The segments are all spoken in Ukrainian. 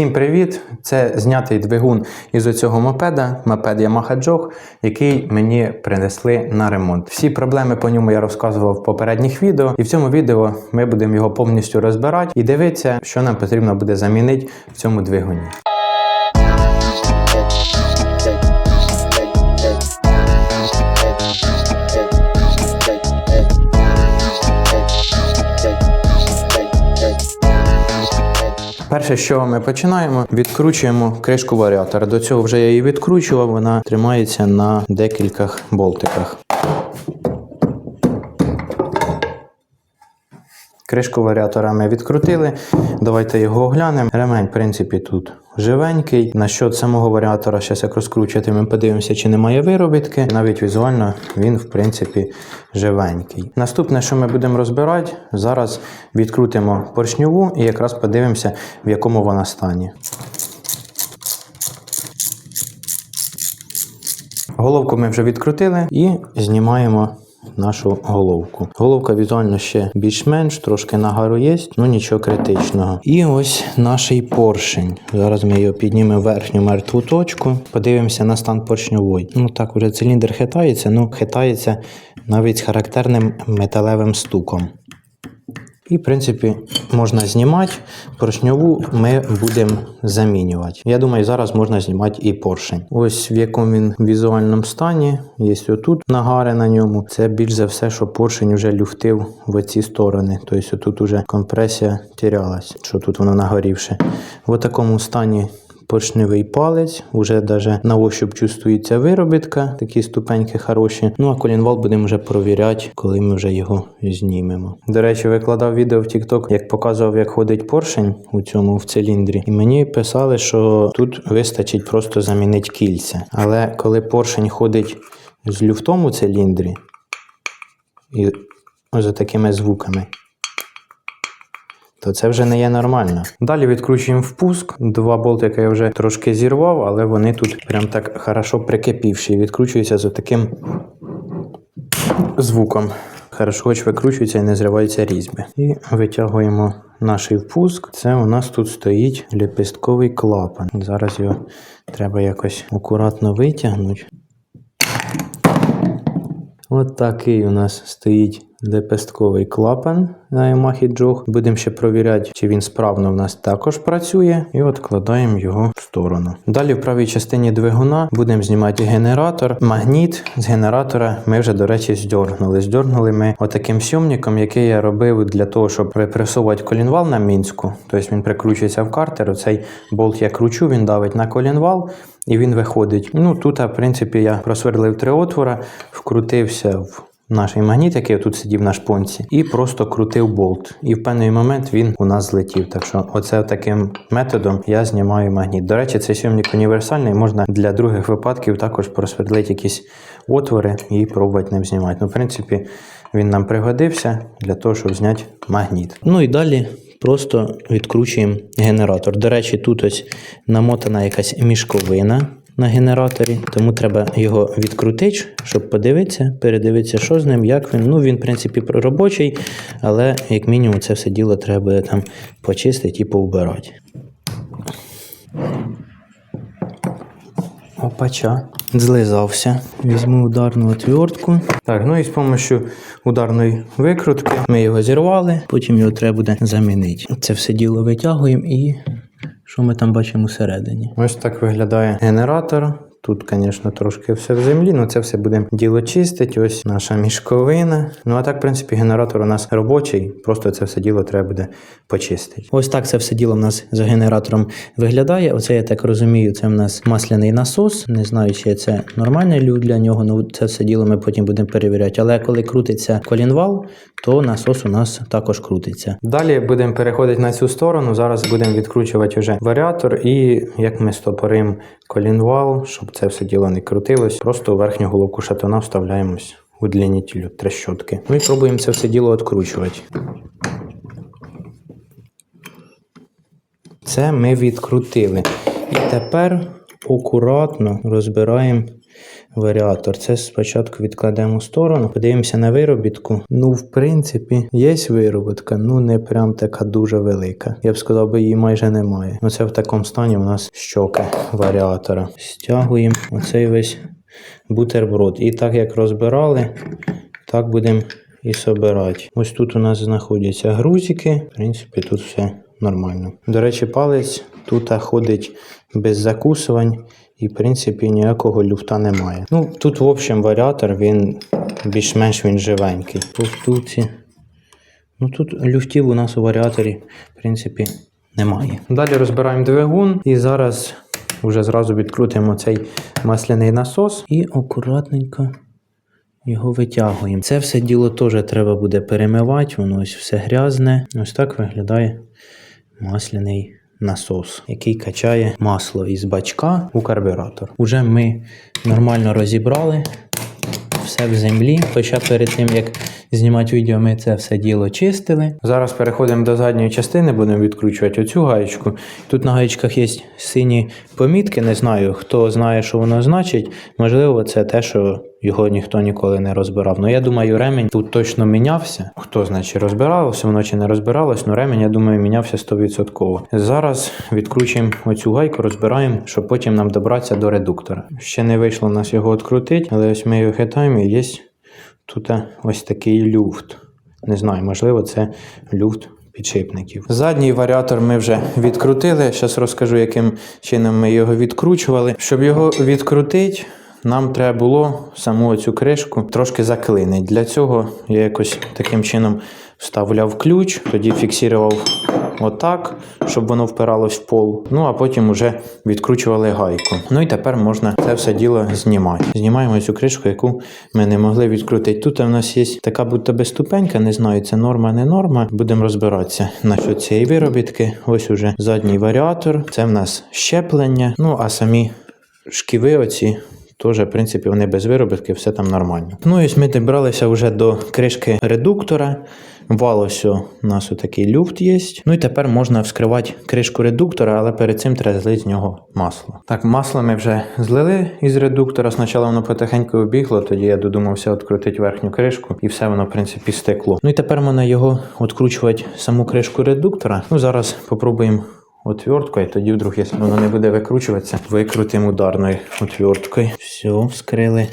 Всім привіт! Це знятий двигун із оцього мопеда, мопед Yamaha Jog, який мені принесли на ремонт. Всі проблеми по ньому я розказував в попередніх відео, і в цьому відео ми будемо його повністю розбирати і дивитися, що нам потрібно буде замінити в цьому двигуні. Перше, чого ми починаємо, відкручуємо кришку варіатора. До цього вже я її відкручував, вона тримається на декілька болтиках. Кришку варіатора ми відкрутили. Давайте його оглянемо. Ремень, в принципі, тут живенький. Насчет самого варіатора, зараз як розкручувати, ми подивимося, чи немає виробітки. Навіть візуально він, в принципі, живенький. Наступне, що ми будемо розбирати, зараз відкрутимо поршньову і якраз подивимося, в якому вона стані. Головку ми вже відкрутили і знімаємо нашу головку. Головка візуально ще більш-менш, трошки нагару є, ну нічого критичного. І ось наш поршень. Зараз ми його піднімемо верхню мертву точку, подивимося на стан поршньової. Ну так, уже циліндр хитається, ну хитається навіть з характерним металевим стуком. І, в принципі, можна знімати. Поршньову ми будемо замінювати. Я думаю, зараз можна знімати і поршень. Ось в якому він візуальному стані. Є отут нагари на ньому. Це більш за все, що поршень вже люфтив в ці сторони. Тобто тут уже компресія тірялась, що тут воно нагорівше. В такому стані поршневий палець, уже даже на ощуп чувствується виробітка, такі ступеньки хороші. Ну а колінвал будемо вже провіряти, коли ми вже його знімемо. До речі, викладав відео в TikTok, як показував, як ходить поршень у цьому в циліндрі. І мені писали, що тут вистачить просто замінити кільця. Але коли поршень ходить з люфтом у циліндрі і ось такими звуками то це вже не є нормально. Далі відкручуємо впуск. Два болтики я вже трошки зірвав, але вони тут прям так хорошо прикипівші. Відкручуються з таким звуком. Хорошо, хоч викручується і не зриваються різьби. І витягуємо наш впуск. Це у нас тут стоїть ліпістковий клапан. Зараз його треба якось акуратно витягнути. От такий у нас стоїть лепестковий клапан на Yamaha Jog. Будемо ще провіряти, чи він справно в нас також працює, і відкладаємо його в сторону. Далі в правій частині двигуна будемо знімати генератор. Магніт з генератора ми вже, до речі, здьоргнули. Здьоргнули ми отаким сьомником, який я робив для того, щоб припресувати колінвал на мінську. Тобто він прикручується в картер. Оцей болт я кручу, він давить на колінвал. І він виходить. Ну тут, в принципі, я просверлив три отвора, вкрутився в наш магніт, який тут сидів на шпонці, і просто крутив болт. І в певний момент він у нас злетів. Так що, оце таким методом я знімаю магніт. До речі, цей сьомник універсальний, можна для других випадків також просвердлити якісь отвори і пробувати ним знімати. Ну, в принципі, він нам пригодився для того, щоб зняти магніт. Ну і далі. Просто відкручуємо генератор. До речі, тут ось намотана якась мішковина на генераторі, тому треба його відкрутити, щоб подивитися, передивитися, що з ним, як він. Ну, він, в принципі, робочий, але як мінімум це все діло треба буде там почистити і повбирати. Опача. Злизався. Візьму ударну отвертку. Так, ну і з допомогою ударної викрутки ми його зірвали, потім його треба буде замінити. Це все діло витягуємо і що ми там бачимо всередині. Ось так виглядає генератор. Тут, звісно, трошки все в землі, але це все будемо діло чистити. Ось наша мішковина. Ну а так, в принципі, генератор у нас робочий, просто це все діло треба буде почистити. Ось так це все діло в нас за генератором виглядає. Оце я так розумію, це в нас масляний насос. Не знаю, чи це нормальний люк для нього. Ну це все діло ми потім будемо перевіряти. Але коли крутиться колінвал, то насос у нас також крутиться. Далі будемо переходити на цю сторону. Зараз будемо відкручувати вже варіатор, і як ми стопоримо колінвал, щоб це все діло не крутилось, просто у верхню головку шатана вставляємось удлінітелю трещотки. Ну і пробуємо це все діло відкручувати. Це ми відкрутили. І тепер акуратно розбираємо варіатор. Це спочатку відкладемо в сторону, подивимося на виробітку. Ну, в принципі, є виробітка, ну не прям така дуже велика. Я б сказав, би її майже немає. Ну це в такому стані у нас щоки варіатора. Стягуємо оцей весь бутерброд. І так як розбирали, так будемо і собирати. Ось тут у нас знаходяться грузики. В принципі, тут все нормально. До речі, палець тут ходить без закусувань. І, в принципі, ніякого люфта немає. Ну, тут, в общем, варіатор, він більш-менш він живенький. По втулці. Ну тут люфтів у нас у варіаторі, в принципі, немає. Далі розбираємо двигун і зараз вже зразу відкрутимо цей масляний насос і акуратненько його витягуємо. Це все діло теж треба буде перемивати, воно ось все грязне. Ось так виглядає масляний насос, який качає масло із бачка у карбюратор. Уже ми нормально розібрали все в землі. Хоча перед тим як знімати відео, ми це все діло чистили. Зараз переходимо до задньої частини, будемо відкручувати оцю гаєчку. Тут на гаєчках є сині помітки. Не знаю, хто знає, що воно значить. Можливо, це те, що його ніхто ніколи не розбирав. Ну я думаю, ремень тут точно мінявся. Хто значить розбиралося, воно чи не розбиралось, ну ремень, я думаю, мінявся 100%. Зараз відкручуємо оцю гайку, розбираємо, щоб потім нам добратися до редуктора. Ще не вийшло нас його відкрутити, але ось ми його хитаємо і є тут ось такий люфт. Не знаю, можливо, це люфт підшипників. Задній варіатор ми вже відкрутили. Зараз розкажу, яким чином ми його відкручували. Щоб його відкрутити, нам треба було саму цю кришку трошки заклинити. Для цього я якось таким чином вставляв ключ, тоді фіксував отак, щоб воно впиралось в пол. Ну а потім вже відкручували гайку. Ну і тепер можна це все діло знімати. Знімаємо цю кришку, яку ми не могли відкрутити. Тут у нас є така будто би ступенька, не знаю, це норма, не норма. Будемо розбиратися насчет цієї виробітки. Ось уже задній варіатор. Це в нас щеплення. Ну а самі шківи оці. Теж, в принципі, вони без виробітки, все там нормально. Ну і ми добралися вже до кришки редуктора. Вал ось у нас отакий люфт є. Ну і тепер можна вскривати кришку редуктора, але перед цим треба злити з нього масло. Так, масло ми вже злили із редуктора. Спочатку воно потихеньку обігло, тоді я додумався відкрутити верхню кришку, і все воно, в принципі, стекло. Ну і тепер можна його відкручувати саму кришку редуктора. Ну зараз попробуємо отверткою, тоді вдруг, якщо воно не буде викручуватися, викрутимо ударною отверткою. Все, вскрили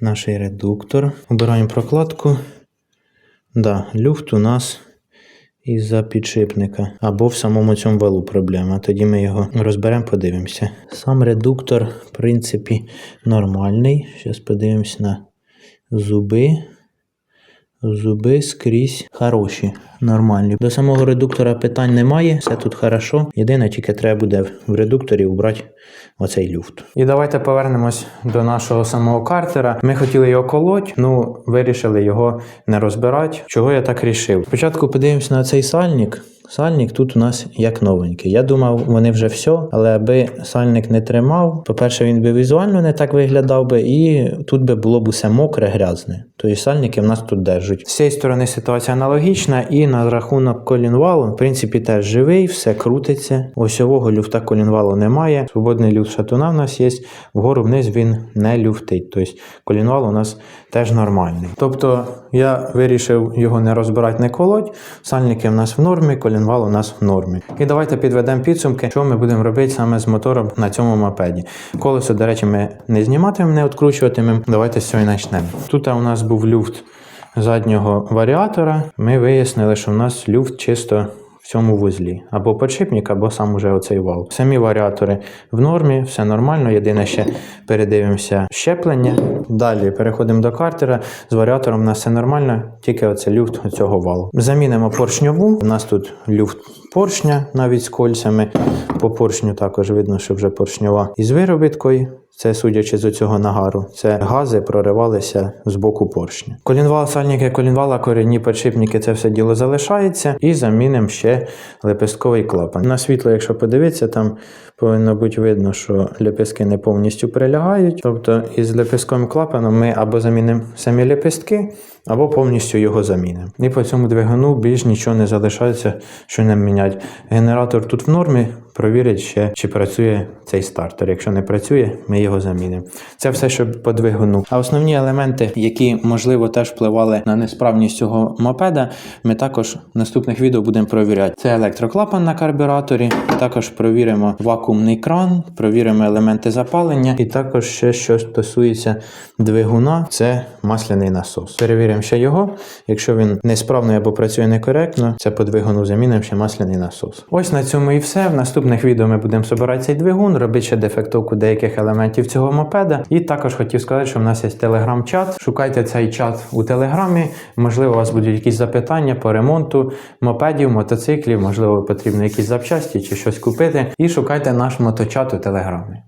наш редуктор. Обираємо прокладку. Да, люфт у нас із-за підшипника. Або в самому цьому валу проблема. Тоді ми його розберемо, подивимося. Сам редуктор, в принципі, нормальний. Зараз подивимось на зуби. Зуби скрізь хороші, нормальні. До самого редуктора питань немає, все тут хорошо. Єдине, тільки треба буде в редукторі убрати оцей люфт. І давайте повернемось до нашого самого картера. Ми хотіли його колоть, ну вирішили його не розбирати. Чого я так рішив? Спочатку подивимось на цей сальник. Сальник тут у нас як новенький. Я думав, вони вже все, але аби сальник не тримав, по-перше, він би візуально не так виглядав би, і тут би було б усе мокре, грязне. Тобто сальники в нас тут держать. З цієї сторони ситуація аналогічна, і на рахунок колінвалу, в принципі, теж живий, все крутиться. Осьового люфта колінвалу немає. Свободний люфт шатуна в нас є. Вгору вниз він не люфтить. Тобто колінвал у нас теж нормальний. Тобто я вирішив його не розбирати, не колоть. Сальники в нас в нормі, колінвал у нас в нормі. І давайте підведемо підсумки, що ми будемо робити саме з мотором на цьому мопеді. Колесо, до речі, ми не зніматимемо, не відкручуватимемо. Давайте з цього і почнемо. Тут у нас був люфт заднього варіатора. Ми вияснили, що в нас люфт чисто. Цьому вузлі або подшипник, або сам уже оцей вал. Самі варіатори в нормі, все нормально. Єдине ще передивимося щеплення. Далі переходимо до картера. З варіатором у нас все нормально, тільки оце люфт цього валу. Замінимо поршньову. У нас тут люфт поршня навіть з кольцями. По поршню також видно, що вже поршньова із виробіткою. Це судячи з цього нагару, це гази проривалися з боку поршня. Колінвал, сальники, колінвала, корінні підшипники, це все діло залишається. І замінимо ще лепестковий клапан. На світло, якщо подивитися, там повинно бути видно, що лепестки не повністю прилягають. Тобто із лепестковим клапаном ми або замінимо самі лепестки, або повністю його замінимо. І по цьому двигуну більш нічого не залишається, що не міняти. Генератор тут в нормі, провірять ще, чи працює цей стартер. Якщо не працює, ми його замінимо. Це все, що по двигуну. А основні елементи, які можливо теж впливали на несправність цього мопеда, ми також в наступних відео будемо провіряти. Це електроклапан на карбюраторі, також провіримо вакуумний кран, провіримо елементи запалення, і також ще що стосується двигуна, це масляний насос. Перевіримо ще його. Якщо він несправний або працює некоректно, це по двигуну замінимо ще масляний насос. Ось на цьому і все. В наступних відео ми будемо збирати цей двигун, робити ще дефектовку деяких елементів цього мопеда. І також хотів сказати, що в нас є телеграм-чат. Шукайте цей чат у телеграмі. Можливо, у вас будуть якісь запитання по ремонту мопедів, мотоциклів, можливо, потрібно якісь запчасті чи щось купити. І шукайте наш моточат у телеграмі.